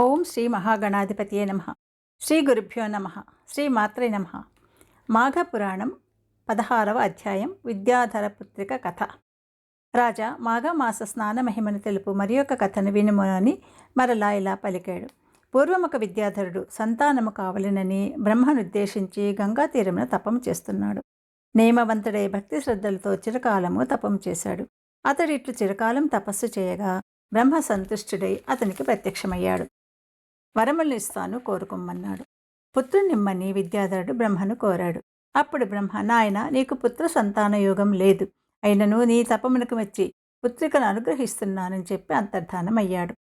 ఓం శ్రీ మహాగణాధిపతియే నమ. శ్రీ గురుభ్యో నమ. శ్రీ మాత్రే నమ. మాఘపురాణం పదహారవ అధ్యాయం విద్యాధర పుత్రిక కథ. రాజా మాఘమాస స్నాన మహిమను తెలుపు మరి ఒక కథను వినుమని అని మరలా ఇలా పలికాడు. పూర్వముఖ విద్యాధరుడు సంతానము కావలెనని బ్రహ్మనుద్దేశించి గంగా తీరమున తపము చేస్తున్నాడు. నియమవంతుడై భక్తి శ్రద్ధలతో చిరకాలము తపము చేశాడు. అతడు ఇట్లు చిరకాలం తపస్సు చేయగా బ్రహ్మ సంతుష్టుడై అతనికి ప్రత్యక్షమయ్యాడు. వరములు ఇస్తాను కోరుకోమన్నాడు పుత్రునిమ్మని విద్యాధరుడు బ్రహ్మను కోరాడు. అప్పుడు బ్రహ్మ నాయన నీకు పుత్ర సంతాన యోగం లేదు. అయినను నీ తపమునకు వచ్చి పుత్రికను అనుగ్రహిస్తున్నానని చెప్పి అంతర్ధానమయ్యాడు.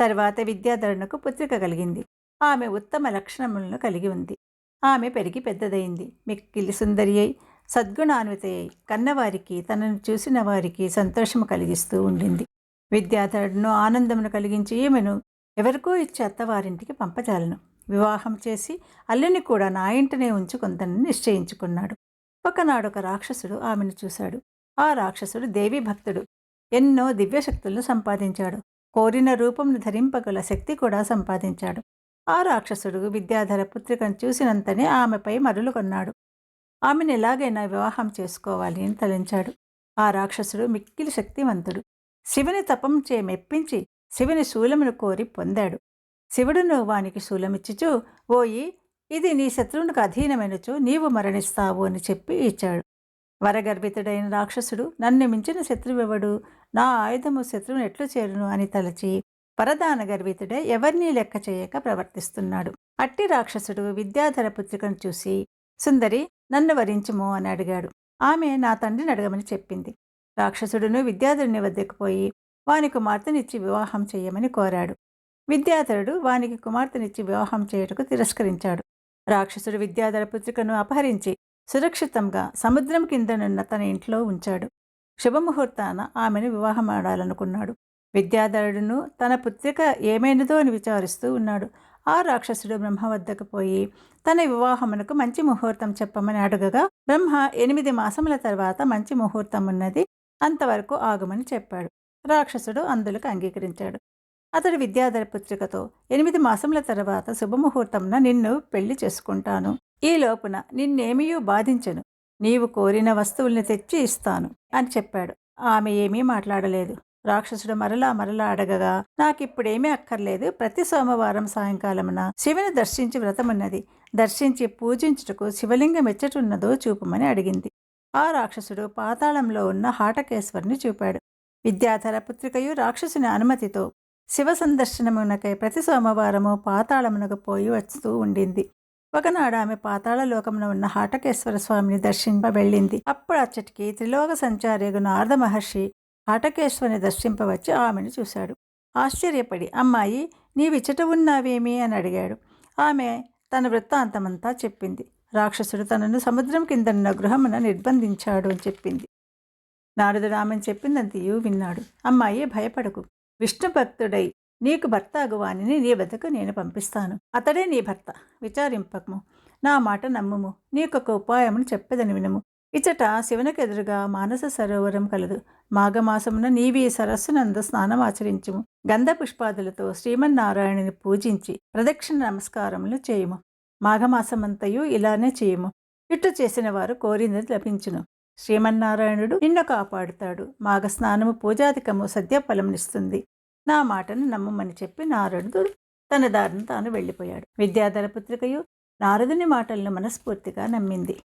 తర్వాత విద్యాధరునకు పుత్రిక కలిగింది. ఆమె ఉత్తమ లక్షణములను కలిగి ఉంది. ఆమె పెరిగి పెద్దదైంది. మిక్కిలి సుందరి అయి సద్గుణాన్విత అయి కన్నవారికి తనను చూసిన వారికి సంతోషము కలిగిస్తూ ఉండింది. విద్యాధరుడును ఆనందమును కలిగించి ఈమెను ఎవరికో ఇచ్చి అత్తవారింటికి పంపజాలను. వివాహం చేసి అల్లుని కూడా నా ఇంటనే ఉంచుకుందని నిశ్చయించుకున్నాడు. ఒకనాడు ఒక రాక్షసుడు ఆమెను చూశాడు. ఆ రాక్షసుడు దేవి భక్తుడు. ఎన్నో దివ్యశక్తులను సంపాదించాడు. కోరిన రూపంను ధరింపగల శక్తి కూడా సంపాదించాడు. ఆ రాక్షసుడు విద్యాధర పుత్రికను చూసినంతనే ఆమెపై మరులు కొన్నాడు. ఆమెను ఎలాగైనా వివాహం చేసుకోవాలి అని తలంచాడు. ఆ రాక్షసుడు మిక్కిలి శక్తివంతుడు. శివుని తపం చే మెప్పించి శివుని శూలమును కోరి పొందాడు. శివుడును వానికి శూలమిచ్చుచు ఓయి ఇది నీ శత్రువునికి అధీనమైనచో నీవు మరణిస్తావు అని చెప్పి ఇచ్చాడు. వరగర్భితుడైన రాక్షసుడు నన్ను మించిన శత్రువెవడు? నా ఆయుధము శత్రువును ఎట్లు చేరును? అని తలచి వరదాన గర్భితుడే ఎవరినీ లెక్క చేయక ప్రవర్తిస్తున్నాడు. అట్టి రాక్షసుడు విద్యాధర పుత్రికను చూసి సుందరి నన్ను వరించుము అని అడిగాడు. ఆమె నా తండ్రిని అడగమని చెప్పింది. రాక్షసుడును విద్యాధరుని వద్దకు పోయి వాని కుమార్తెనిచ్చి వివాహం చేయమని కోరాడు. విద్యాధరుడు వానికి కుమార్తెనిచ్చి వివాహం చేయుటకు తిరస్కరించాడు. రాక్షసుడు విద్యాధర పుత్రికను అపహరించి సురక్షితంగా సముద్రం కిందనున్న తన ఇంట్లో ఉంచాడు. శుభముహూర్తాన ఆమెను వివాహం ఆడాలనుకున్నాడు విద్యాధరుడును తన పుత్రిక ఏమైనదో అని విచారిస్తూ ఉన్నాడు. ఆ రాక్షసుడు బ్రహ్మ వద్దకు పోయి తన వివాహమునకు మంచి ముహూర్తం చెప్పమని అడగగా బ్రహ్మ ఎనిమిది మాసముల తర్వాత మంచి ముహూర్తం ఉన్నది అంతవరకు ఆగమని చెప్పాడు. రాక్షసుడు అందులకు అంగీకరించాడు. అతడు విద్యాధర పుత్రికతో ఎనిమిది మాసముల తర్వాత శుభముహూర్తంన నిన్ను పెళ్ళి చేసుకుంటాను. ఈ లోపున నిన్నేమీయూ బాధించను. నీవు కోరిన వస్తువుల్ని తెచ్చి ఇస్తాను అని చెప్పాడు. ఆమె ఏమీ మాట్లాడలేదు. రాక్షసుడు మరలా మరలా అడగగా నాకిప్పుడేమీ అక్కర్లేదు. ప్రతి సోమవారం సాయంకాలమున శివుని దర్శించి వ్రతమున్నది. దర్శించి పూజించుటకు శివలింగం ఎచ్చటున్నదో చూపమని అడిగింది. ఆ రాక్షసుడు పాతాళంలో ఉన్న హాటకేశ్వరిని చూపాడు. విద్యాధర పుత్రికయు రాక్షసుని అనుమతితో శివ సందర్శనమునకై ప్రతి సోమవారము పాతాళమునకు పోయి వస్తూ ఉండింది. ఒకనాడు ఆమె పాతాళ ఉన్న హాటకేశ్వర స్వామిని దర్శింప వెళ్ళింది. అప్పుడు అచ్చటికి త్రిలోక సంచారియగు నారద మహర్షి హాటకేశ్వరిని దర్శింపవచ్చి ఆమెను చూశాడు. ఆశ్చర్యపడి అమ్మాయి నీవిచ్చట ఉన్నావేమి? అని అడిగాడు. ఆమె తన వృత్తాంతమంతా చెప్పింది. రాక్షసుడు తనను సముద్రం కిందన్న గృహమున నిర్బంధించాడు అని చెప్పింది. నారదుడు ఆమెను చెప్పిందంతయు విన్నాడు. అమ్మాయి భయపడకు. విష్ణు భక్తుడై నీకు భర్త అగువానిని నీ వద్దకు నేను పంపిస్తాను. అతడే నీ భర్త. విచారింపకము నా మాట నమ్ముము. నీకొక ఉపాయమును చెప్పదని వినుము. ఇచ్చట శివునకెదురుగా మానస సరోవరం కలదు. మాఘమాసమున నీవి సరస్సునందు స్నానం ఆచరించుము. గంధ పుష్పాదులతో శ్రీమన్నారాయణుని పూజించి ప్రదక్షిణ నమస్కారములు చేయుము. మాఘమాసమంతయు ఇలానే చేయుము. ఇట్టు చేసిన వారు కోరింది లభించును. శ్రీమన్నారాయణుడు నిన్ను కాపాడుతాడు. మాఘ స్నానము పూజాధికము సద్యఫలమునిస్తుంది నా మాటను నమ్మమని చెప్పి నారదుడు తన దారిని తాను వెళ్ళిపోయాడు. విద్యాధర పుత్రికయు నారదుని మాటలను మనస్ఫూర్తిగా నమ్మింది.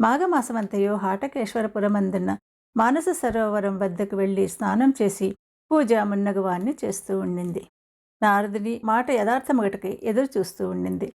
మాఘమాసమంతయు హాటకేశ్వరపురమందున్న మానస సరోవరం వద్దకు వెళ్ళి స్నానం చేసి పూజ మున్నగవాన్ని చేస్తూ ఉండింది. నారదుని మాట యథార్థమొకటికి ఎదురు చూస్తూ ఉండింది.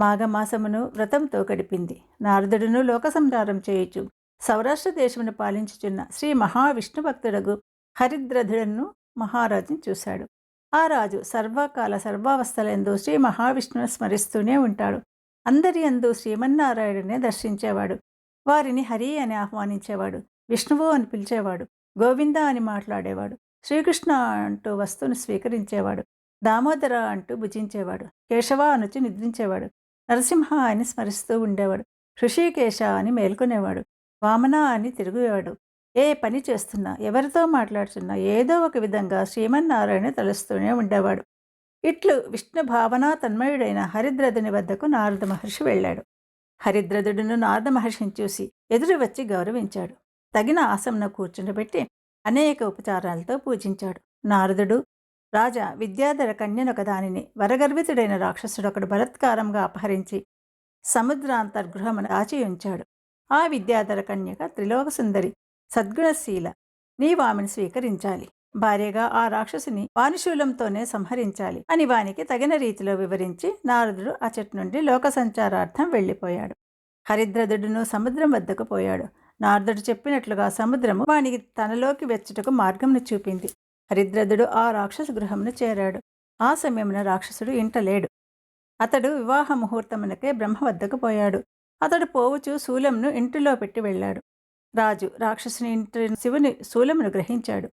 మాఘమాసమును వ్రతంతో గడిపింది. నారదుడును లోక సంహారం చేయుచు సౌరాష్ట్ర దేశమును పాలించుచున్న శ్రీ మహావిష్ణు భక్తుడగు హరిద్రథుడను మహారాజుని చూశాడు. ఆ రాజు సర్వకాల సర్వావస్థలందు శ్రీ మహావిష్ణువును స్మరిస్తూనే ఉంటాడు. అందరి అందు శ్రీమన్నారాయణునే దర్శించేవాడు. వారిని హరి అని ఆహ్వానించేవాడు. విష్ణువు అని పిలిచేవాడు. గోవింద అని మాట్లాడేవాడు. శ్రీకృష్ణ అంటూ వస్తువును స్వీకరించేవాడు. దామోదర అంటూ భుజించేవాడు. కేశవ అనుచి నిద్రించేవాడు. నరసింహ అని స్మరిస్తూ ఉండేవాడు. ఋషికేశ అని మేల్కొనేవాడు. వామన అని తిరుగువాడు. ఏ పని చేస్తున్నా ఎవరితో మాట్లాడుతున్నా ఏదో ఒక విధంగా శ్రీమన్నారాయణ తలుస్తూనే ఉండేవాడు. ఇట్లు విష్ణు భావనా తన్మయుడైన హరిద్రదుని వద్దకు నారద మహర్షి వెళ్ళాడు. హరిద్రదుడును నారద మహర్షిని చూసి ఎదురు వచ్చి గౌరవించాడు. తగిన ఆసనం కూర్చుండబెట్టి అనేక ఉపచారాలతో పూజించాడు. నారదుడు రాజా విద్యాధర కన్యనొక దానిని వరగర్వితుడైన రాక్షసుడొకడు బలత్కారంగా అపహరించి సముద్రాంతర్గృహమును ఆచి ఉంచాడు. ఆ విద్యాధర కన్యక త్రిలోక సుందరి సద్గుణశీల. నీవు ఆమెను స్వీకరించాలి. భార్యగా ఆ రాక్షసుని వానిశూలంతోనే సంహరించాలి అని వానికి తగిన రీతిలో వివరించి నారదుడు అచటి నుండి లోక సంచారార్థం వెళ్ళిపోయాడు. హరిద్రదుడును సముద్రం వద్దకు పోయాడు. నారదుడు చెప్పినట్లుగా సముద్రము వానికి తనలోకి వెచ్చుటకు మార్గంను చూపింది. హరిద్రదుడు ఆ రాక్షస గృహమును చేరాడు. ఆ సమయమున రాక్షసుడు ఇంటలేడు అతడు వివాహ ముహూర్తమునకే బ్రహ్మ వద్దకు పోయాడు. అతడు పోవుచు శూలంను ఇంటిలో పెట్టి వెళ్ళాడు. రాజు రాక్షసుని ఇంటి శివుని శూలమును గ్రహించాడు.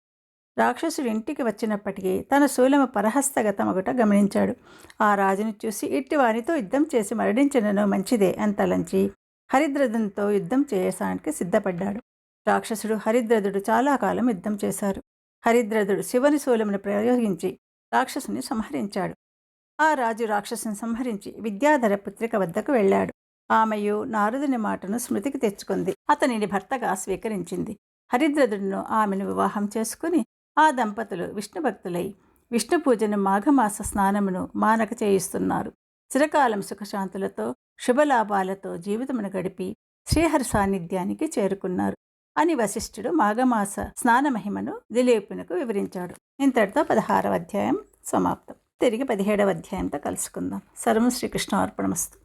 రాక్షసుడు ఇంటికి వచ్చినప్పటికీ తన శూలము పరహస్తగతమగుట గమనించాడు. ఆ రాజును చూసి ఇట్టి వారితో యుద్ధం చేసి మరణించినను మంచిదే అంతలంచి హరిద్రథునితో యుద్ధం చేయడానికి సిద్ధపడ్డాడు. రాక్షసుడు హరిద్రదుడు చాలా కాలం యుద్ధం చేశారు. హరిద్రదుడు శివుని శూలమును ప్రయోగించి రాక్షసుని సంహరించాడు. ఆ రాజు రాక్షసుని సంహరించి విద్యాధర పుత్రిక వద్దకు వెళ్ళాడు. ఆమెయు నారదుని మాటను స్మృతికి తెచ్చుకుంది. అతనిని భర్తగా స్వీకరించింది. హరిద్రదుడును ఆమెను వివాహం చేసుకుని ఆ దంపతులు విష్ణు భక్తులై విష్ణు పూజను మాఘమాస స్నానమును మానక చేయిస్తున్నారు. చిరకాలం సుఖశాంతులతో శుభలాభాలతో జీవితమును గడిపి శ్రీహరి సాన్నిధ్యానికి చేరుకున్నారు. అని వశిష్ఠుడు మాఘమాస స్నానమహిమను దిలీపునకు వివరించాడు. ఇంతటితో పదహారవ అధ్యాయం సమాప్తం. తిరిగి పదిహేడవ అధ్యాయంతో కలుసుకుందాం. సర్వం శ్రీకృష్ణ అర్పణమస్తు